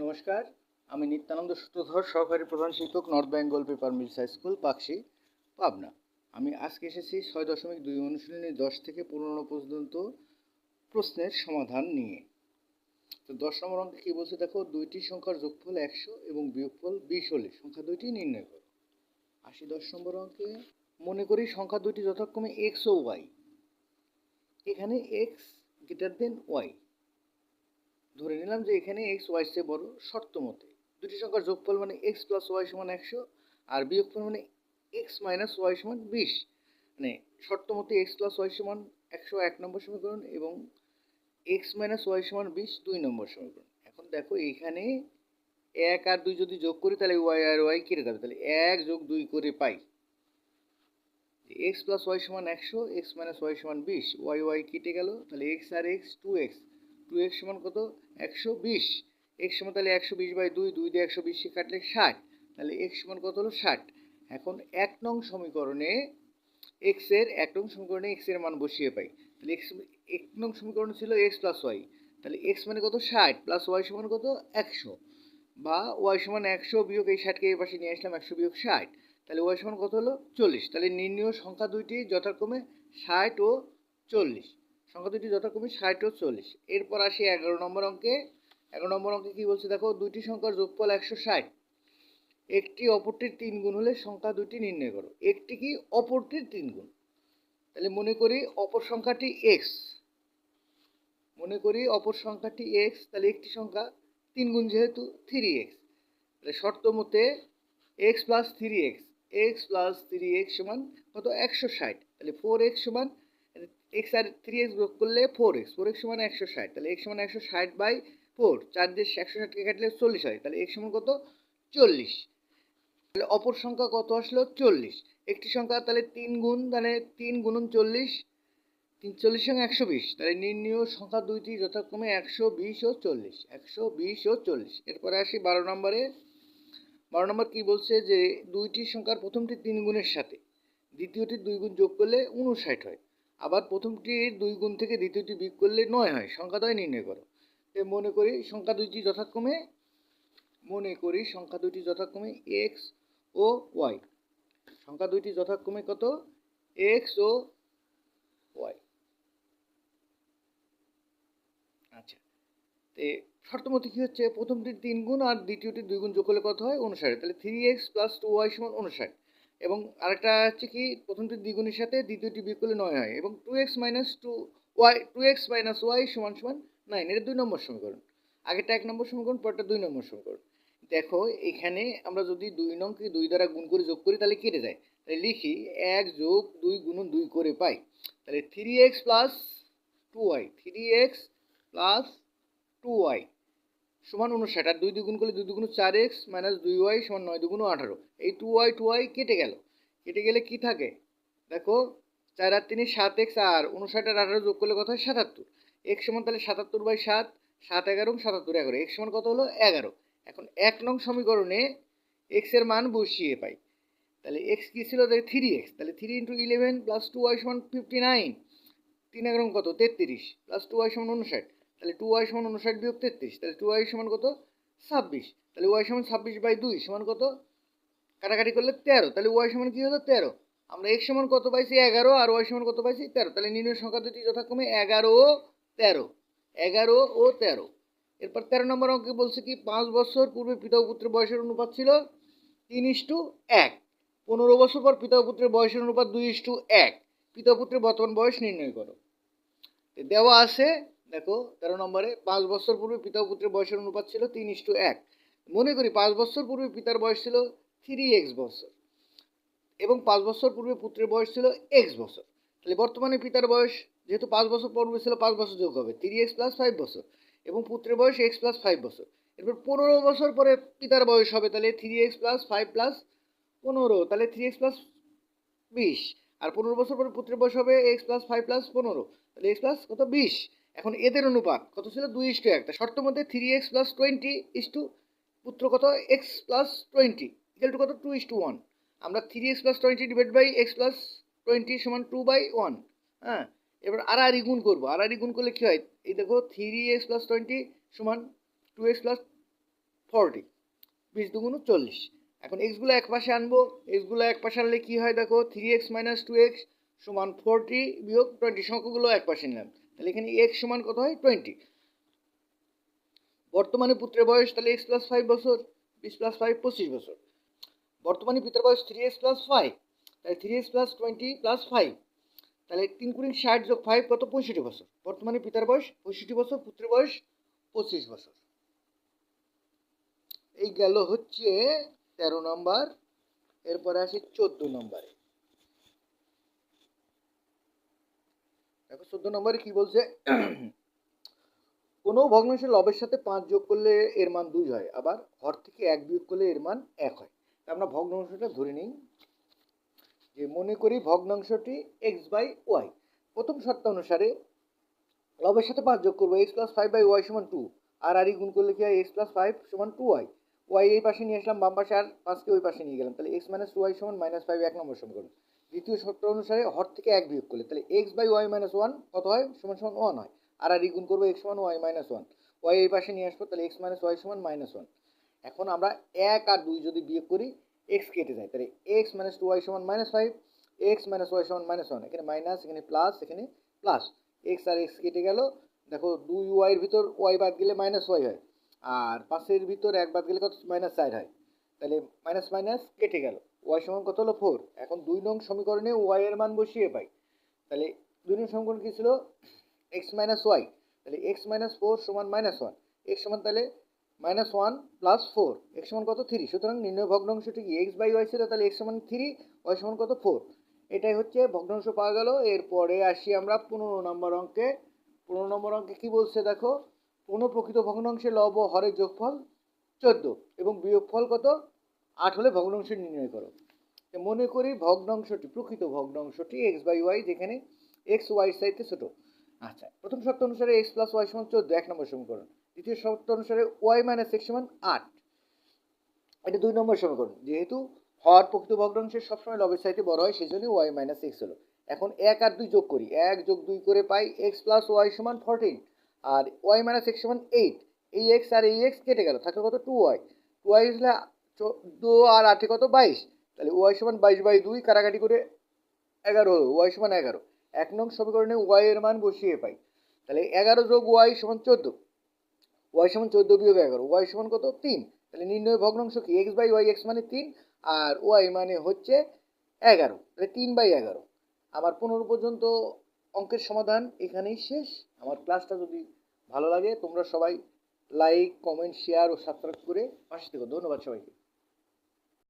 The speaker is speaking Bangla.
নমস্কার, আমি নিত্যানন্দ সূত্রধর, সহকারী প্রধান শিক্ষক North Bengal paper mills high school Pakshi, Pabna. আমি আজকে এসেছি ছয় দশমিক দুই অনুশীলনী দশ থেকে পনেরো পর্যন্ত প্রশ্নের সমাধান নিয়ে। তো দশ নম্বর অঙ্কে কী বলছে? দেখো, দুইটি সংখ্যার যোগফল একশো এবং বিয়োগফল বিশ হলে সংখ্যা দুইটি নির্ণয় করো। আশি দশ নম্বর অঙ্কে। মনে করি সংখ্যা দুইটি যথাক্রমে এক্স ও ওয়াই এখানে এক্স গ্রেটার দেন ওয়াই ধরে নিলাম যে এখানে এক্স ওয়াই চেয়ে বড় শর্ত মতে। দুটি সংখ্যার যোগফল মানে এক্স প্লাস ওয়াই সমান একশো আর বিয়োগফল মানে এক্স মাইনাস ওয়াই সমান বিশ। মানে শর্ত মতে এক্স প্লাস ওয়াই সমান একশো এক নম্বর সমীকরণ এবং এক্স মাইনাস ওয়াই সমান বিশ দুই নম্বর সমীকরণ। এখন দেখো এখানে এক আর দুই যদি যোগ করি, তাহলে ওয়াই আর ওয়াই কেটে যাবে। তাহলে এক যোগ দুই করে পাই। এক্স প্লাস ওয়াই সমান একশো এক্স মাইনাস ওয়াই সমান বিশ ওয়াই ওয়াই কেটে গেল, তাহলে এক্স আর X two X two X সমান কত? একশো বিশ। এক্স সমান তাহলে একশো বিশ বাই দুই দুই দিয়ে একশো বিশে কাটলে ষাট। তাহলে এক্স সমান কত হলো? ষাট। এখন এক নং সমীকরণে এক্সের, এক নং সমীকরণে এক্সের মান বসিয়ে পাই। তাহলে এক্স এক নং সমীকরণ ছিল এক্স প্লাস ওয়াই তাহলে এক্স মানে কত? ষাট প্লাস ওয়াই সমান কত? একশো। বা ওয়াই সমান একশো বিয়োগ এই ষাটকে এই পাশে নিয়ে আসলাম একশো বিয়োগ ষাট। তাহলে ওয়াই সমান কত হলো? চল্লিশ। তাহলে নির্ণীয় সংখ্যা দুইটি যথাক্রমে ষাট ও চল্লিশ। সংখ্যা দুটি যথাক্রমে ষাট ও চল্লিশ। এরপর আসি এগারো নম্বর অঙ্কে। এগারো নম্বর অঙ্কে কী বলছে? দেখো, দুইটি সংখ্যার যোগফল একশো ষাট। একটি অপরটির তিন গুণ হলে সংখ্যা দুটি নির্ণয় করো। একটি কি? অপরটির তিন গুণ। তাহলে মনে করি অপর সংখ্যাটি এক্স মনে করি অপর সংখ্যাটি এক্স তাহলে একটি সংখ্যা তিন গুণ যেহেতু থ্রি এক্স তাহলে শর্ত মতে X plus three X X plus three X সমান কত? একশো ষাট। তাহলে ফোর এক্স সমান এক্স আর থ্রি এক্স যোগ করলে ফোর এক্স ফোর এক্স সমান একশো ষাট, তাহলে এক্স সমান একশো ষাট বাই ফোর চার দিয়ে একশো ষাটকে কাটলে চল্লিশ হয়, তাহলে এক্স সমান কত? চল্লিশ। তাহলে অপর সংখ্যা কত আসলো? চল্লিশ। একটি সংখ্যা, তাহলে তিন গুণ, তাহলে তিন গুণন চল্লিশ, তিন চল্লিশ সঙ্গে একশো বিশ, তাহলে নির্ণীয় সংখ্যা দুইটি যথাক্রমে একশো বিশ ও চল্লিশ, একশো বিশ ও চল্লিশ। এরপরে আসি বারো নম্বরে। বারো নম্বর কী বলছে? যে দুইটি সংখ্যার প্রথমটি তিন গুণের সাথে, দ্বিতীয়টি দুই গুণ যোগ করলে উনষাট হয়। আবার প্রথমটির দুই গুণ থেকে দ্বিতীয়টি বিয়োগ করলে নয় হয় সংখ্যাদ্বয় নির্ণয় করো। মনে করি সংখ্যা দুইটি যথাক্রমে, মনে করি সংখ্যা দুইটি যথাক্রমে এক্স ও ওয়াই সংখ্যা দুইটি যথাক্রমে কত? এক্স ও ওয়াই আচ্ছা তে শর্তমতি কী হচ্ছে? প্রথমটির তিন গুণ আর দ্বিতীয়টির দুই গুণ যোগ করলে কত হয়? অনুসারে তাহলে three X plus two Y সমান অনুষাট এবং আরেকটা হচ্ছে কি, প্রথমটি দ্বিগুণের সাথে দ্বিতীয়টি বিয়োগ করলে নয় হয় এবং two X minus two Y two X minus Y সমান সমান নাইন এটা দুই নম্বর সমীকরণ। আগেরটা এক নম্বর সমীকরণ পরটা দুই নম্বর সমীকরণ। দেখো, এখানে আমরা যদি দুই নংকে দুই দ্বারা গুণ করে যোগ করি, তাহলে কেটে যায়। তাহলে লিখি এক যোগ দুই গুণন দুই করে পাই। তাহলে three X plus two Y three X plus two Y সমান উনষাট আর দুই দুগুণ করলে দুই দুগুণ চার এক্স মাইনাস দুই ওয়াই সমান নয় দুগুণ আঠারো। এই টু ওয়াই টু ওয়াই কেটে গেল। কেটে গেলে কি থাকে? দেখো, চার আর তিনে সাত এক্স, আর উনষাট আর আঠারো যোগ করলে কত হয়? সাতাত্তর। এক্স সমান তাহলে সাতাত্তর বাই সাত সাত এগারো সাতাত্তর এগারো। এক্স সমান কত হলো? এগারো। এখন এক নং সমীকরণে এক্সের মান বসিয়ে পাই। তাহলে এক্স কী ছিল? তাহলে থ্রি এক্স তাহলে three into eleven plus two Y সমান ফিফটি নাইন তিন এগারো কত? তেত্রিশ। প্লাস টু ওয়াই সমান উনষাট তাহলে টু ওয়াই সমান উনষাট বিয়োগ তেত্রিশ, তাহলে টু ওয়াই সমান কত? ছাব্বিশ। তাহলে ওয়াই সমান ছাব্বিশ বাই দুই সমান কত? কাটাকাটি করলে তেরো। তাহলে ওয়াই সমান কী হলো? তেরো। আমরা এক্স সমান কত পাইছি? এগারো। আর ওয়াই সমান কত পাইছি? তেরো। তাহলে নির্ণয় সংখ্যা দুটি যথাক্রমে এগারো ও তেরো। এগারো ও তেরো। এরপর তেরো নম্বর অঙ্কে বলছে কি, পাঁচ বছর পূর্বে পিতা পুত্রের বয়সের অনুপাত ছিল তিন ইস্টু এক। পনেরো বছর পর পিতা পুত্রের বয়সের অনুপাত দুই ইস্টু এক। পিতা পুত্রের বর্তমান বয়স নির্ণয় করো। দেওয়া আছে দেখো, তেরো নম্বরে, পাঁচ বছর পূর্বে পিতা পুত্রের বয়সের অনুপাত ছিল তিন ইস্টু এক। মনে করি পাঁচ বছর পূর্বে পিতার বয়স ছিল থ্রি এক্স বছর এবং পাঁচ বছর পূর্বে পুত্রের বয়স ছিল এক্স বছর। তাহলে বর্তমানে পিতার বয়স যেহেতু পাঁচ বছর পূর্বে ছিল, পাঁচ বছর যোগ হবে। থ্রি এক্স প্লাস ফাইভ বছর এবং পুত্রের বয়স এক্স প্লাস ফাইভ বছর। এরপর পনেরো বছর পরে পিতার বয়স হবে, তাহলে three X plus five plus পনেরো, তাহলে থ্রি এক্স প্লাস বিশ। আর পনেরো বছর পরে পুত্রের বয়স হবে এক্স প্লাস ফাইভ প্লাস পনেরো, তাহলে এক্স প্লাস কত? বিশ। এখন এদের অনুপাত কত ছিল? দুই ইস টু একটা শর্ত মধ্যে three X plus twenty is two পুত্র কত? X plus twenty equal to কত? টু ইস টু ওয়ান আমরা three X plus twenty divide by X plus twenty সমান টু বাই ওয়ান হ্যাঁ? এবার আর আর গুণ করব। আর আর গুণ করলে কী হয়? এই দেখো থ্রি এক্স প্লাস টোয়েন্টি সমান টু এক্স প্লাস ফর্টি বিশ দুগুণ চল্লিশ। এখন এক্সগুলো এক পাশে আনব। এক্সগুলো এক পাশে আনলে কী হয় দেখো? Three x minus two x সমান ফোরটি বিয়োগ টোয়েন্টি সংখ্যাগুলো এক পাশে নিলাম। তাহলে এখানে এক্স সমান কত হয়? টোয়েন্টি বর্তমানে পুত্রের বয়স তাহলে এক্স প্লাস ফাইভ বছর, বিশ প্লাস ফাইভ পঁচিশ বছর। বর্তমানে পিতার বয়স থ্রি এক্স প্লাস ফাইভ তাহলে three x plus twenty plus five তাহলে তিন কুড়ি ষাট যোগ ফাইভ কত? পঁয়ষট্টি বছর। বর্তমানে পিতার বয়স পঁয়ষট্টি বছর, পুত্রের বয়স পঁচিশ বছর। এই গেল হচ্ছে তেরো নম্বর এরপরে আসে চোদ্দ নম্বরে দেখো, চোদ্দ নম্বরে কি বলছে? কোনো ভগ্নাংশের লবের সাথে পাঁচ যোগ করলে এর মান দুই হয়, আবার হর থেকে এক বিয়োগ করলে এর মান এক হয়। আমরা ভগ্নাংশটা ধরে নিই, যে মনে করি ভগ্নাংশটি এক্স বাই ওয়াই প্রথম শর্ত অনুসারে লবের সাথে পাঁচ যোগ করব x plus five by y সমান টু আর আর ই গুণ করলে কি হয়? এক্স প্লাস ফাইভ সমান টু ওয়াই ওয়াই এই পাশে নিয়ে আসলাম, বাম পাশে আর পাঁচকে ওই পাশে নিয়ে গেলাম, তাহলে এক্স মাইনাস টু ওয়াই সমান মাইনাস ফাইভ এক নম্বর সমীকরণ। দ্বিতীয় শর্ত অনুসারে হর থেকে এক বিয়োগ করলে, তাহলে x by y minus one কত হয়? সমান সমান ওয়ান হয়। আর আর ই গুণ করব এক্স সমান ওয়াই মাইনাস ওয়ান ওয়াই এই পাশে নিয়ে আসব, তাহলে এক্স মাইনাস ওয়াই সমান মাইনাস ওয়ান এখন আমরা এক আর দুই যদি বিয়োগ করি এক্স কেটে যায়। তাহলে এক্স মাইনাস টু ওয়াই সমান minus five x minus y সমান মাইনাস ওয়ান এখানে মাইনাস এখানে প্লাস এখানে প্লাস এক্স আর এক্স কেটে গেল। দেখো দুই ওয়াইয়ের ভিতর ওয়াই বাদ গেলে মাইনাস ওয়াই হয়। আর পাঁচের ভিতর এক বাদ গেলে কত? মাইনাস চার হয়। তাহলে মাইনাস মাইনাস কেটে গেল। ওয়াই সমান কত হলো? ফোর এখন দুই নং সমীকরণে ওয়াই এর মান বসিয়ে পাই। তাহলে দুই নং সমীকরণ কী ছিল? এক্স মাইনাস ওয়াই তাহলে এক্স মাইনাস ফোর সমান মাইনাস ওয়ান এক্স সমান তাহলে minus one plus four x সমান কত? থ্রি সুতরাং নির্ণয় ভগ্নাংশটি কি এক্স বাই ওয়াই ছিল? তাহলে এক্স সমান থ্রি ওয়াই সমান কত? ফোর এটাই হচ্ছে ভগ্নাংশ পাওয়া গেল। এরপরে আসি আমরা পনেরো নম্বর অঙ্কে। পনেরো নম্বর অঙ্কে কী বলছে দেখো? কোনো প্রকৃত ভগ্নাংশে লব হরের যোগফল চোদ্দ এবং বিয়োগফল কত? আট হলে ভগ্নাংশ নির্ণয় করো। মনে করি ভগ্নাংশটি, প্রকৃত ভগ্নাংশটি এক্স বাই ওয়াই যেখানে এক্স ওয়াই সাইতে ছোটো। আচ্ছা প্রথম শর্ত অনুসারে এক্স প্লাস ওয়াই সমান চোদ্দ, এক নম্বর সমীকরণ। দ্বিতীয় শর্ত অনুসারে ওয়াই মাইনাস এক্স সমান আট। এটা দুই নম্বর সমীকরণ। যেহেতু হর প্রকৃত ভগ্নাংশের সবসময় লবের সাইতে বড় হয় সেই জন্য ওয়াই মাইনাস এক্স হলো। এখন এক আর দুই যোগ করি। এক যোগ দুই করে পাই এক্স প্লাস ওয়াই সমান ফোরটিন আর ওয়াই মাইনাস এক্স সমান এইট এই এক্স আর এই এক্স কেটে গেল। থাকে কত? টু ওয়াই টু ওয়াই হলে চোদ্দ আর আটে কত? বাইশ। তাহলে ওয়াই সমান বাইশ বাই দুই কাটাকাটি করে এগারো হলো। ওয়াই সমান এগারো। এক নং সমীকরণে ওয়াই এর মান বসিয়ে পাই। তাহলে এগারো যোগ ওয়াই সমান চোদ্দ। ওয়াই সমান চোদ্দ বিয়োগ এগারো। ওয়াই সমান কত? তিন। তাহলে নির্ণয় ভগ্নাংশ কি? এক্স বাই ওয়াই এক্স মানে তিন আর ওয়াই মানে হচ্ছে এগারো। তাহলে তিন বাই এগারো। আমার পনেরো পর্যন্ত অঙ্কের সমাধান এখানেই শেষ। আমার ক্লাসটা যদি ভালো লাগে, তোমরা সবাই লাইক, কমেন্ট, শেয়ার ও সাবস্ক্রাইব করে পাশে থেকো। ধন্যবাদ সবাইকে।